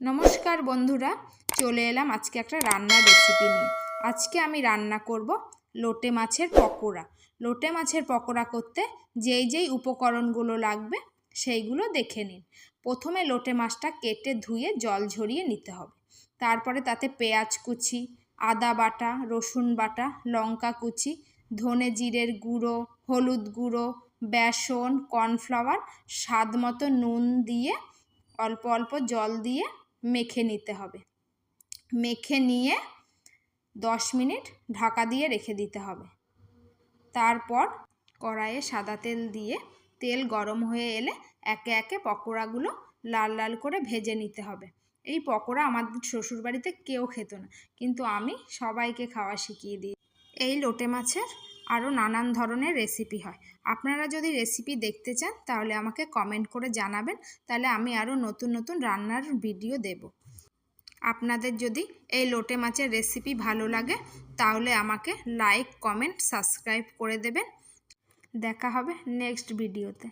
নমস্কার বন্ধুরা, চলে এলাম আজকে একটা রান্নার রেসিপি নিয়ে। আজকে আমি রান্না করব লোটে মাছের পকোড়া। লোটে মাছের পকোড়া করতে যেই যেই উপকরণগুলো লাগবে সেইগুলো দেখে নিন। প্রথমে লোটে মাছটা কেটে ধুয়ে জল ঝরিয়ে নিতে হবে। তারপরে তাতে পেঁয়াজ কুচি, আদা বাটা, রসুন বাটা, লঙ্কা কুচি, ধনে জিরের গুঁড়ো, হলুদ গুঁড়ো, বেসন, কর্নফ্লাওয়ার, স্বাদ মতো নুন দিয়ে অল্প অল্প জল দিয়ে মেখে নিতে হবে। মেখে নিয়ে দশ মিনিট ঢাকা দিয়ে রেখে দিতে হবে। তারপর কড়াইয়ে সাদা তেল দিয়ে তেল গরম হয়ে এলে একে একে পকোড়াগুলো লাল লাল করে ভেজে নিতে হবে। এই পকোড়া আমাদের শ্বশুরবাড়িতে কেউ খেত না, কিন্তু আমি সবাইকে খাওয়া শিখিয়ে দিই। এই লোটে মাছের আরও নানান ধরনের রেসিপি হয়। আপনারা যদি রেসিপি দেখতে চান, তাহলে আমাকে কমেন্ট করে জানাবেন। তাহলে আমি আরও নতুন নতুন রান্নার ভিডিও দেব। আপনাদের যদি এই লোটে মাছের রেসিপি ভালো লাগে, তাহলে আমাকে লাইক কমেন্ট সাবস্ক্রাইব করে দেবেন। দেখা হবে নেক্সট ভিডিওতে